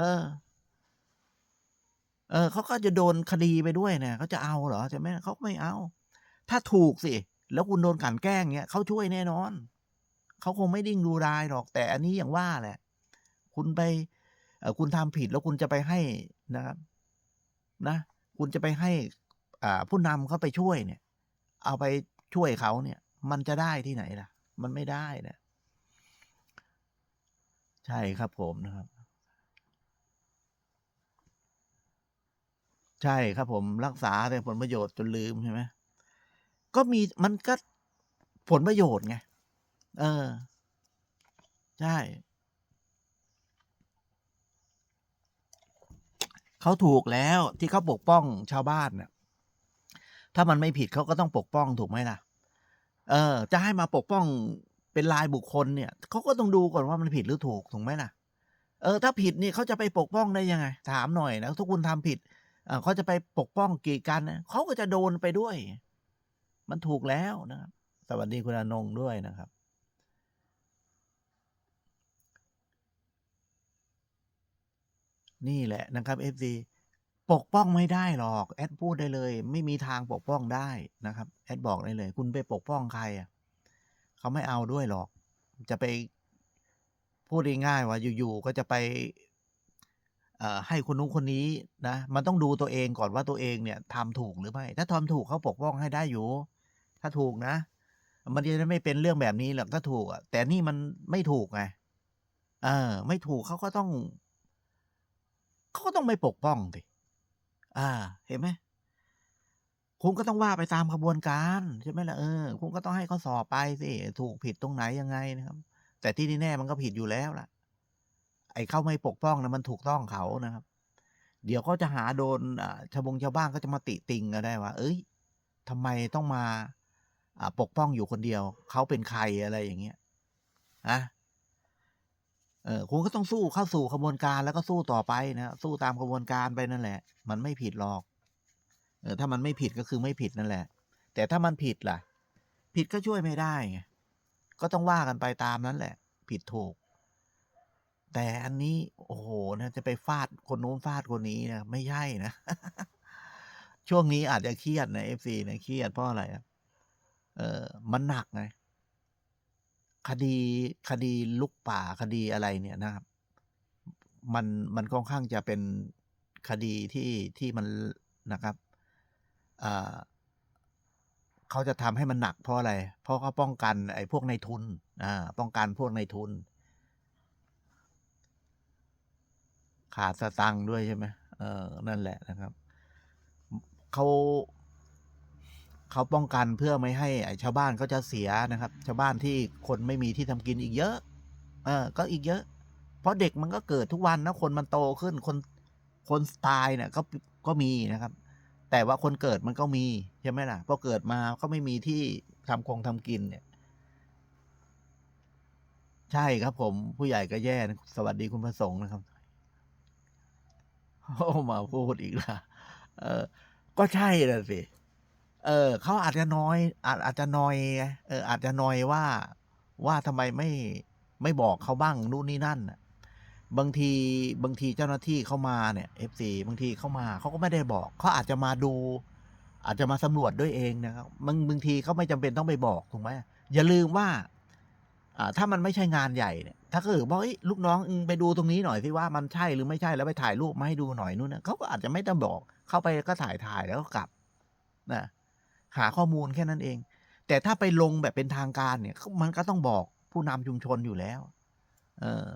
เออ เออเขาก็จะโดนคดีไปด้วยเนี่ยเขาจะเอาเหรอใช่ไหมเขาไม่เอา ถ้าถูกสิ แล้วคุณโดนกันแกล้งเนี้ยเขาช่วยแน่นอนเขาคงไม่ดิ้งดูดายหรอก แต่อันนี้อย่างว่าแหละ คุณไปเออคุณทำผิดแล้วคุณจะไปให้นะครับ นะ คุณจะไปให้อ่าผู้นำเขาไปช่วยเนี่ย เอาไปช่วยเขาเนี่ย มันจะได้ที่ไหนล่ะ มันไม่ได้นะใช่ครับผมนะครับ ใช่ครับผม รักษาแต่ผลประโยชน์จนลืมใช่ไหมก็มีมันก็ผลประโยชน์ไง เออ ใช่ เขาถูกแล้วที่เขาปกป้องชาวบ้านน่ะถ้ามันไม่ผิดเขาก็ต้องปกป้องถูกไหมล่ะ เออ จะให้มาปกป้องเป็นรายบุคคลเนี่ยเขาก็ต้องดูก่อนว่ามันผิดหรือถูกถูกไหมล่ะ เออ ถ้าผิดนี่เขาจะไปปกป้องได้ยังไง ถามหน่อยนะถ้าคุณทำผิด เขาจะไปปกป้องกีดกันเขาก็จะโดนไปด้วย มันถูกแล้วนะครับ สวัสดีคุณอนงค์ด้วยนะครับ นี่แหละนะครับ FC ปกป้องไม่ได้หรอกแอดพูดได้เลย ไม่มีทางปกป้องได้นะครับแอดบอกได้เลย คุณไปปกป้องใครอะเขาไม่เอาด้วยหรอก จะไปพูดง่ายๆว่าอยู่ๆก็จะไป ให้คนนู้นคนนี้นะมันต้องดูตัวเองก่อนว่าตัวเองเนี่ยทำถูกหรือไม่ ถ้าทำถูกเขาปกป้องให้ได้อยู่ ถ้าถูกนะ มันจะไม่เป็นเรื่องแบบนี้หรอกถ้าถูกอะแต่นี่มันไม่ถูกไงเออ ไม่ถูกเขาก็ต้องเขาก็ต้องไม่ปกป้องสิอ่า เห็นไหมคุณก็ต้องว่าไปตามกระบวนการใช่ไหมล่ะเออคุณก็ต้องให้เขาสอบไปสิถูกผิดตรงไหนยังไงนะครับ แต่ที่แน่ๆมันก็ผิดอยู่แล้วล่ะ ไอ้เขาไม่ปกป้องนะมันถูกต้องเขานะครับ เดี๋ยวเขาจะหาโดนชาวบงชาวบ้านก็จะมาติติงก็ได้ว่า เอ้ยทำไมต้องมาอ่าปกป้องอยู่คนเดียว เขาเป็นใครอะไรอย่างเงี้ยอะเออคุณก็ต้องสู้เข้าสู่กระบวนการแล้วก็สู้ต่อไปนะสู้ตามกระบวนการไปนั่นแหละ มันไม่ผิดหรอกเออถ้ามันไม่ผิดก็คือไม่ผิดนั่นแหละ แต่ถ้ามันผิดล่ะ ผิดก็ช่วยไม่ได้ไงก็ต้องว่ากันไปตามนั้นแหละ ผิดถูก แต่อันนี้โอ้โหนะจะไปฟาดคนนู้นฟาดคนนี้นะไม่ใช่นะ ช่วงนี้อาจจะเครียดนะเอฟซีนะเครียดเพราะอะไรอะเออมันหนักไงคดีคดีลุกป่าคดีอะไรเนี่ยนะครับ มันมันค่อนข้างจะเป็นคดีที่ที่มันนะครับอ่าเขาจะทำให้มันหนักเพราะอะไร เพราะเขาป้องกันไอ้พวกในทุนอ่าป้องกันพวกในทุน ขาดสตังค์ด้วยใช่ไหมเออ นั่นแหละนะครับเขาเขาป้องกันเพื่อไม่ให้ไอ้ชาวบ้านเขาจะเสียนะครับ ชาวบ้านที่คนไม่มีที่ทำกินอีกเยอะ เออ ก็อีกเยอะ เพราะเด็กมันก็เกิดทุกวันนะคนมันโตขึ้นคนคนตายเนี่ยก็ก็มีนะครับ แต่ว่าคนเกิดมันก็มีใช่ไหมล่ะพอเกิดมาก็ไม่มีที่ทำคงทำกินเนี่ย ใช่ครับผมผู้ใหญ่ก็แย่นะสวัสดีคุณประสงค์นะครับ มาพูดอีกละเออ ก็ใช่ละสิ เออเขาอาจจะน้อย อาจอาจจะนอย เออ อาจจะนอยว่าว่าทำไมไม่ไม่บอกเขาบ้างนู่นนี่นั่นน่ะบางทีบางทีเจ้าหน้าที่เข้ามาเนี่ยเอฟซีบางทีเข้ามาเขาก็ไม่ได้บอกเขาอาจจะมาดู อาจจะมาสำรวจด้วยเองนะครับบางบางทีเขาไม่จำเป็นต้องไปบอกถูกไหมอย่าลืมว่า ถ้ามันไม่ใช่งานใหญ่เนี่ยถ้าเกิดบอกลูกน้องไปดูตรงนี้หน่อยสิว่ามันใช่หรือไม่ใช่แล้วไปถ่ายรูปมาให้ดูหน่อยนู่นนะเขาก็อาจจะไม่ต้องบอกเข้าไปก็ถ่ายถ่ายแล้วก็กลับนะหาข้อมูลแค่นั้นเอง แต่ถ้าไปลงแบบเป็นทางการเนี่ย มันก็ต้องบอกผู้นำชุมชนอยู่แล้ว เออ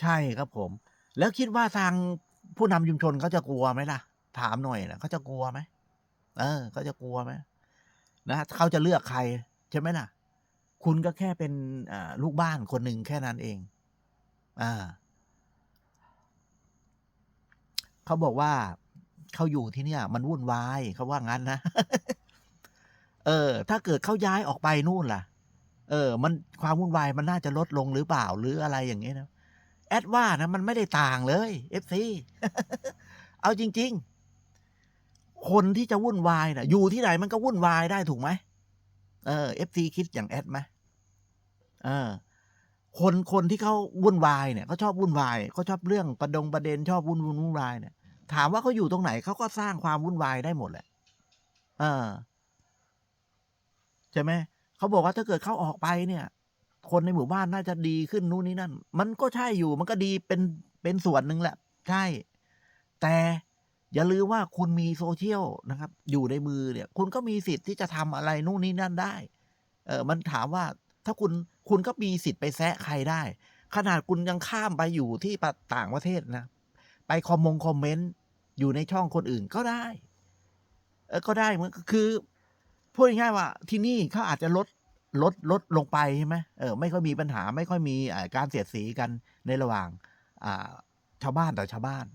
ใช่ครับผม แล้วคิดว่าทางผู้นำชุมชนเขาจะกลัวไหมล่ะ ถามหน่อยนะเขาจะกลัวไหมเออเขาจะกลัวไหม นะเขาจะเลือกใครใช่ไหมล่ะ คุณก็แค่เป็นลูกบ้านคนหนึ่งแค่นั้นเอง อ่าเขาบอกว่าเขาอยู่ที่เนี่ย มันวุ่นวายเขาว่างั้นนะ เออ ถ้าเกิดเขาย้ายออกไปนู่นล่ะ เออ มันความวุ่นวายมันน่าจะลดลงหรือเปล่าหรืออะไรอย่างเงี้ยนะแอดว่านะมันไม่ได้ต่างเลยเอฟซีเอาจริง ๆ คนที่จะวุ่นวายนะอยู่ที่ไหนมันก็วุ่นวายได้ถูกไหมเออเอฟซีคิดอย่างแอดไหมเออ คนคนที่เขาวุ่นวายเนี่ยเขาชอบวุ่นวายเขาชอบเรื่องประดงประเด็นชอบวุ่นวุ่นวุ่นวายเนี่ยถามว่าเขาอยู่ตรงไหนเขาก็สร้างความวุ่นวายได้หมดแหละเออใช่ไหมเขาบอกว่าถ้าเกิดเขาออกไปเนี่ย คนในหมู่บ้านน่าจะดีขึ้นนู่นนี่นั่น มันก็ใช่อยู่มันก็ดีเป็นเป็นส่วนหนึ่งแหละ ใช่ แต่ อย่าลืมว่าคุณมีโซเชียลนะครับ อยู่ในมือเนี่ย คุณก็มีสิทธิ์ที่จะทำอะไรนู่นนี่นั่นได้ เออมันถามว่าถ้าคุณคุณก็มีสิทธิ์ไปแซะใครได้ ขนาดคุณยังข้ามไปอยู่ที่ต่างประเทศนะ ไปคอมมงคอมเมนต์อยู่ในช่องคนอื่นก็ได้ เออก็ได้เหมือนคือพูดง่ายๆว่าที่นี่เขาอาจจะลดลดลดลงไปใช่ไหมเออไม่ค่อยมีปัญหาไม่ค่อยมีการเสียดสีกันในระหว่างอ่าชาวบ้านต่อชาวบ้าน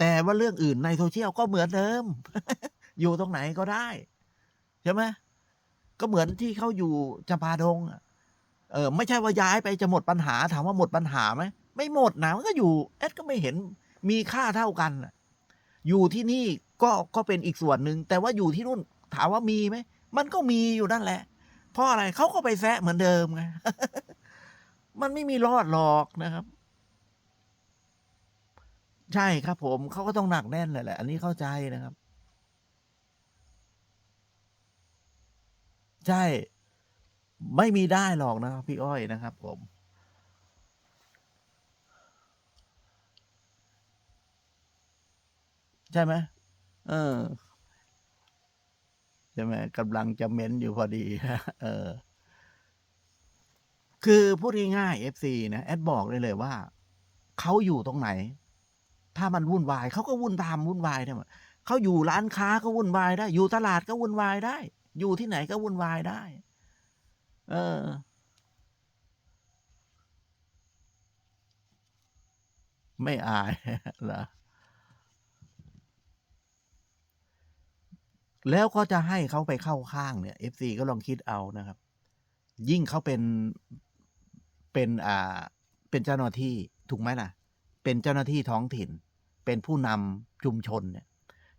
แต่ว่าเรื่องอื่นในโซเชียลก็เหมือนเดิม อยู่ตรงไหนก็ได้ ใช่ไหมก็เหมือนที่เขาอยู่จำปาดงเออไม่ใช่ว่าย้ายไปจะหมดปัญหา ถามว่าหมดปัญหาไหมไม่หมดนะมันก็อยู่เอ็ดก็ไม่เห็นมีค่าเท่ากันอยู่ที่นี่ก็ก็เป็นอีกส่วนหนึ่งแต่ว่าอยู่ที่นู่นถามว่ามีไหมมันก็มีอยู่นั่นแหละ เพราะอะไรเขาก็ไปแซะเหมือนเดิมไงมันไม่มีรอดหรอกนะครับ ใช่ครับผมเขาก็ต้องหนักแน่นเลยแหละ อันนี้เข้าใจนะครับ ใช่ ไม่มีได้หรอกนะครับพี่อ้อยนะครับ ผม ใช่ไหมเออใช่ไหมกำลังจะเม้นอยู่พอดีเออ คือพูดง่ายๆ FC นะแอดบอกเลยเลยว่า เขาอยู่ตรงไหน ถ้ามันวุ่นวายเขาก็วุ่นตามวุ่นวายได้หมดเขาอยู่ร้านค้าก็วุ่นวายได้ อยู่ตลาดก็วุ่นวายได้ อยู่ที่ไหนก็วุ่นวายได้ เออ ไม่อายเหรอแล้วก็จะให้เขาไปเข้าข้างเนี่ย FC ก็ลองคิดเอานะครับ ยิ่งเขาเป็นเป็นอ่าเป็นเจ้าหน้าที่ถูกไหมล่ะ เป็นเจ้าหน้าที่ท้องถิ่น เป็นผู้นำชุมชนเนี่ย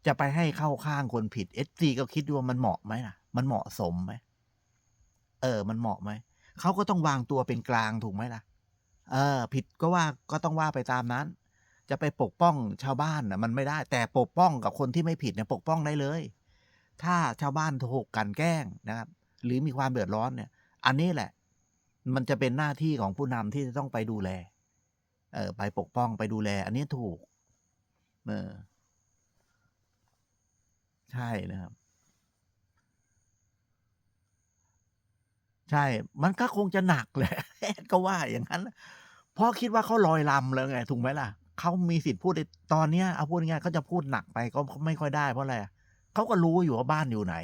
จะไปให้เข้าข้างคนผิด FC ก็คิดดูว่ามันเหมาะไหมล่ะ มันเหมาะสมไหมเออ มันเหมาะไหมเขาก็ต้องวางตัวเป็นกลางถูกไหมล่ะ เออ ผิดก็ว่าก็ต้องว่าไปตามนั้น จะไปปกป้องชาวบ้านนะมันไม่ได้ แต่ปกป้องกับคนที่ไม่ผิดเนี่ยปกป้องได้เลย ถ้าชาวบ้านถูกกันแกล้งนะครับ หรือมีความเดือดร้อนเนี่ย อันนี้แหละ มันจะเป็นหน้าที่ของผู้นำที่จะต้องไปดูแล เออไปปกป้องไปดูแล อันนี้ถูก เออ ใช่นะครับ ใช่ มันก็คงจะหนักแหละแอดก็ว่าอย่างนั้นเพราะคิดว่าเขาลอยลำแล้วไงถูกไหมล่ะเขามีสิทธิ์พูดในตอนเนี้ยเอาพูดง่ายเขาจะพูดหนักไปก็ไม่ค่อยได้เพราะอะไรเขาก็รู้อยู่ว่าบ้านอยู่ไหน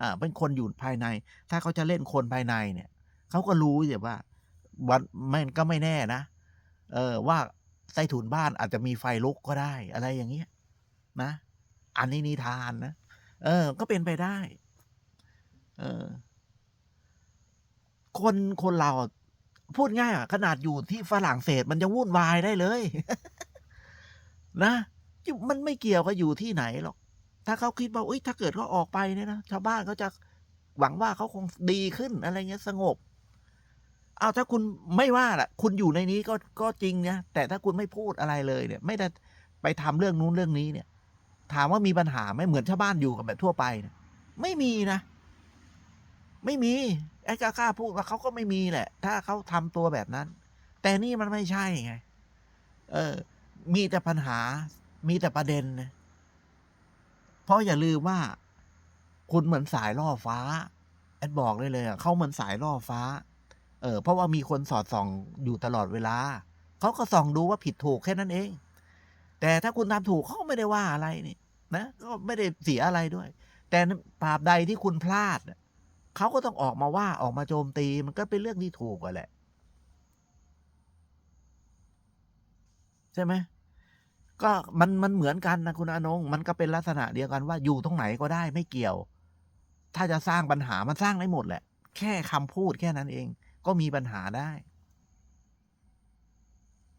อ่า เป็นคนอยู่ภายใน ถ้าเขาจะเล่นคนภายในเนี่ยเขาก็รู้อยู่ว่าวันไม่ก็ไม่แน่นะ เออว่าใต้ถุนบ้านอาจจะมีไฟลุกก็ได้ อะไรอย่างเงี้ยนะ อันนี้นิทานนะ เออ ก็เป็นไปได้ เออ คนคนเราพูดง่ายอะขนาดอยู่ที่ฝรั่งเศสมันจะวุ่นวายได้เลย นะมันไม่เกี่ยวกับอยู่ที่ไหนหรอก ถ้าเขาคิดว่าอุ้ยถ้าเกิดเขาออกไปเนี่ยนะชาวบ้านเขาจะหวังว่าเขาคงดีขึ้นอะไรเงี้ยสงบ เอาถ้าคุณไม่ว่าล่ะ คุณอยู่ในนี้ก็ก็จริงนะแต่ถ้าคุณไม่พูดอะไรเลยเนี่ย ไม่ได้ไปทำเรื่องนู้นเรื่องนี้เนี่ย ถามว่ามีปัญหาไหมเหมือนชาวบ้านอยู่กันแบบทั่วไปเนี่ยไม่มีนะ ไม่มีไอ้กล้าพูดว่าเขาก็ไม่มีแหละ ถ้าเขาทำตัวแบบนั้น แต่นี่มันไม่ใช่ไง เออ มีแต่ปัญหา มีแต่ประเด็นนะเพราะอย่าลืมว่า คุณเหมือนสายล่อฟ้าแอดบอกเลยเลยเขาเหมือนสายล่อฟ้า เออเพราะว่ามีคนสอดส่องอยู่ตลอดเวลา เขาก็ส่องดูว่าผิดถูกแค่นั้นเอง แต่ถ้าคุณทำถูกเขาไม่ได้ว่าอะไรนี่นะก็ไม่ได้เสียอะไรด้วย แต่ตราบใดที่คุณพลาดเขาก็ต้องออกมาว่าออกมาโจมตีมันก็เป็นเรื่องที่ถูกอะแหละ ใช่ไหมก็มันมันเหมือนกันนะคุณอนง มันก็เป็นลักษณะเดียวกันว่าอยู่ตรงไหนก็ได้ไม่เกี่ยว ถ้าจะสร้างปัญหามันสร้างได้หมดแหละ แค่คำพูดแค่นั้นเอง ก็มีปัญหาได้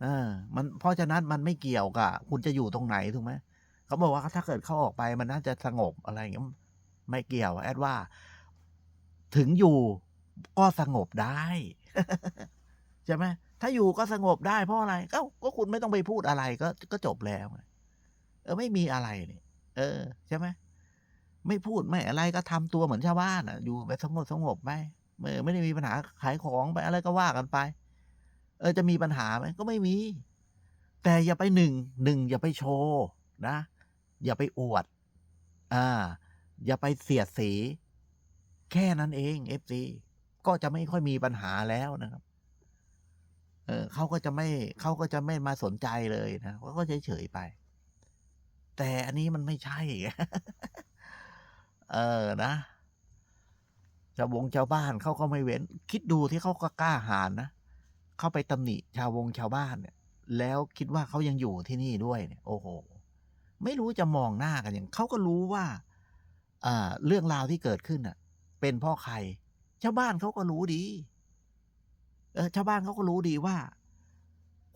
เออมันเพราะฉะนั้นมันไม่เกี่ยวกับคุณจะอยู่ตรงไหนถูกไหมเขาบอกว่าถ้าเกิดเขาออกไปมันน่าจะสงบอะไรอย่างเงี้ยไม่เกี่ยว แอดว่า ถึงอยู่ก็สงบได้ใช่ไหมถ้าอยู่ก็สงบได้เพราะอะไรก็ก็คุณไม่ต้องไปพูดอะไรก็ก็จบแล้วเออ ไม่มีอะไรนี่เออ ใช่ไหมไม่พูดไม่อะไรก็ทำตัวเหมือนชาวบ้านอะ อยู่แบบสงบสงบไป เออไม่ได้มีปัญหาขายของไปอะไรก็ว่ากันไป เออจะมีปัญหาไหมก็ไม่มี แต่อย่าไปหนึ่งหนึ่งอย่าไปโชว์นะ อย่าไปอวด อ่า อย่าไปเสียดสี แค่นั้นเองเอฟซีก็จะไม่ค่อยมีปัญหาแล้วนะครับ เออเขาก็จะไม่เขาก็จะไม่มาสนใจเลยนะเขาก็เฉยเฉยๆไป แต่อันนี้มันไม่ใช่ เออนะ ชาววงชาวบ้านเขาก็ไม่เว้น คิดดูที่เขาก็กล้าหาญนะเข้าไปตำหนิชาววงชาวบ้านเนี่ย แล้วคิดว่าเขายังอยู่ที่นี่ด้วยเนี่ย โอ้โห ไม่รู้จะมองหน้ากันอย่างเขาก็รู้ว่าอ่าเรื่องราวที่เกิดขึ้นอะ เป็นพ่อใคร ชาวบ้านเขาก็รู้ดี เออชาวบ้านเขาก็รู้ดีว่า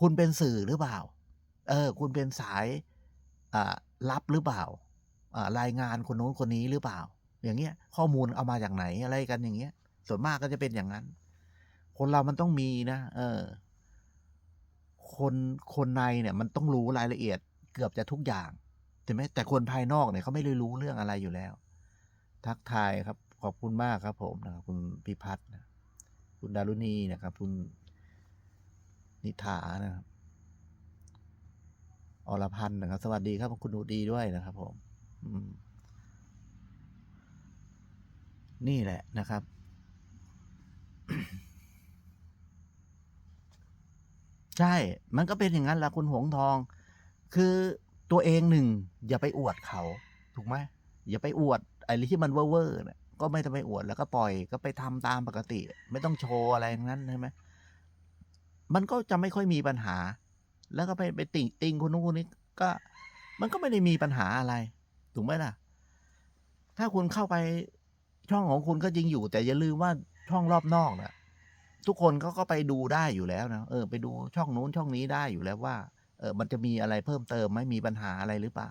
คุณเป็นสื่อหรือเปล่า เออ คุณเป็นสายอ่าลับหรือเปล่าอ่ารายงานคนโน้นคนนี้หรือเปล่า อย่างเงี้ย ข้อมูลเอามาจากไหนอะไรกันอย่างเงี้ย ส่วนมากก็จะเป็นอย่างนั้น คนเรามันต้องมีนะเออ คนคนในเนี่ย มันต้องรู้รายละเอียดเกือบจะทุกอย่างใช่ไหมแต่คนภายนอกเนี่ยเขาไม่ได้รู้เรื่องอะไรอยู่แล้ว ทักทายครับ ขอบคุณมากครับ ผมนะครับคุณพิพัฒน์นะคุณดารุณีนะครับ คุณนิธานะครับอรพันธ์นะครับ สวัสดีครับคุณดูดีด้วยนะครับผม อืม นี่แหละนะครับ ใช่ มันก็เป็นอย่างนั้นแหละคุณหงทอง คือตัวเองหนึ่ง อย่าไปอวดเขา ถูกไหมอย่าไปอวดไอ้ที่มันเว่อร์เนี่ยก็ไม่ต้องไปอวดแล้วก็ปล่อยก็ไปทำตามปกติ ไม่ต้องโชว์อะไรทั้งนั้นใช่ไหมมันก็จะไม่ค่อยมีปัญหา แล้วก็ไปไปติงติงคนนู้นคนนี้ก็ มันก็ไม่ได้มีปัญหาอะไร ถูกไหมล่ะ ถ้าคุณเข้าไป ช่องของคุณก็จริงอยู่ แต่อย่าลืมว่าช่องรอบนอกนะทุกคนเขาก็ไปดูได้อยู่แล้วนะเออ ไปดูช่องนู้นช่องนี้ได้อยู่แล้วว่า เออ มันจะมีอะไรเพิ่มเติมไหมมีปัญหาอะไรหรือเปล่า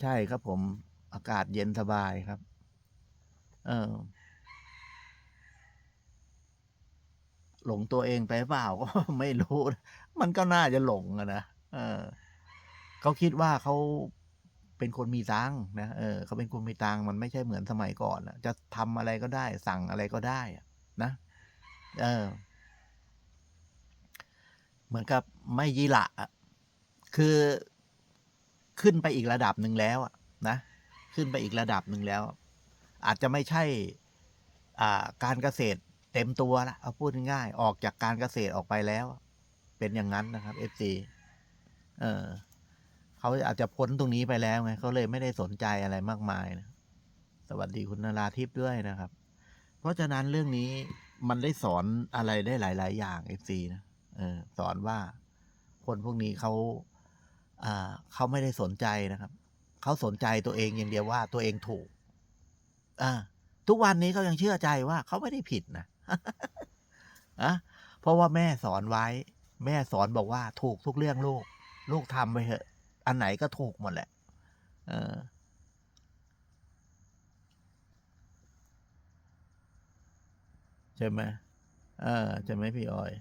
ใช่ครับผมอากาศเย็นสบายครับ เออหลงตัวเองไปเปล่าก็ไม่รู้ มันก็น่าจะหลงอะนะ เออเขาคิดว่าเขา เป็นคนมีตังนะเออเขาเป็นคนมีตังมันไม่ใช่เหมือนสมัยก่อนอะจะทำอะไรก็ได้ สั่งอะไรก็ได้นะเออ เหมือนกับไม่ยีละคือขึ้นไปอีกระดับหนึ่งแล้วอะนะขึ้นไปอีกระดับหนึ่งแล้ว อาจจะไม่ใช่อ่าการเกษตรเต็มตัวละเอาพูดง่ายๆออกจากการเกษตรออกไปแล้ว เป็นอย่างนั้นนะครับเอฟซีเออ เขาอาจจะพ้นตรงนี้ไปแล้วไงเขาเลยไม่ได้สนใจอะไรมากมายนะสวัสดีคุณนราทิพย์ด้วยนะครับ เพราะฉะนั้นเรื่องนี้มันได้สอนอะไรได้หลาย ๆ อย่างเอฟซีนะเออสอนว่าคนพวกนี้เขาอ่าเขาไม่ได้สนใจนะครับเขาสนใจตัวเองอย่างเดียวว่าตัวเองถูก อ่า ทุกวันนี้เขายังเชื่อใจว่าเขาไม่ได้ผิดนะอะเพราะว่าแม่สอนไว้ แม่สอนบอกว่าถูกทุกเรื่องลูก ลูกทำไปเถอะ อันไหนก็ถูกหมดแหละ เออ ใช่ไหมเออใช่ไหมพี่ออย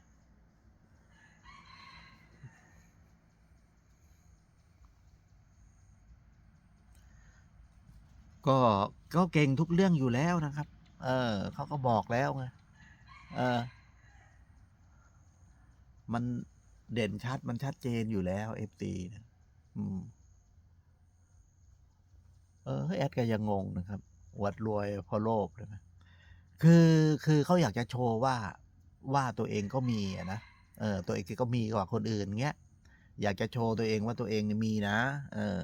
ก็ก็เก่งทุกเรื่องอยู่แล้วนะครับ เออเขาก็บอกแล้วไงเออ มันเด่นชัดมันชัดเจนอยู่แล้วเอฟซีนะ เออแอดก็ยังงงนะครับอวดรวยเพราะโลภเลยนะคือคือเขาอยากจะโชว์ว่าว่าตัวเองก็มีนะเออตัวเองก็มีกว่าคนอื่นเงี้ยอยากจะโชว์ตัวเองว่าตัวเองมีนะ เออ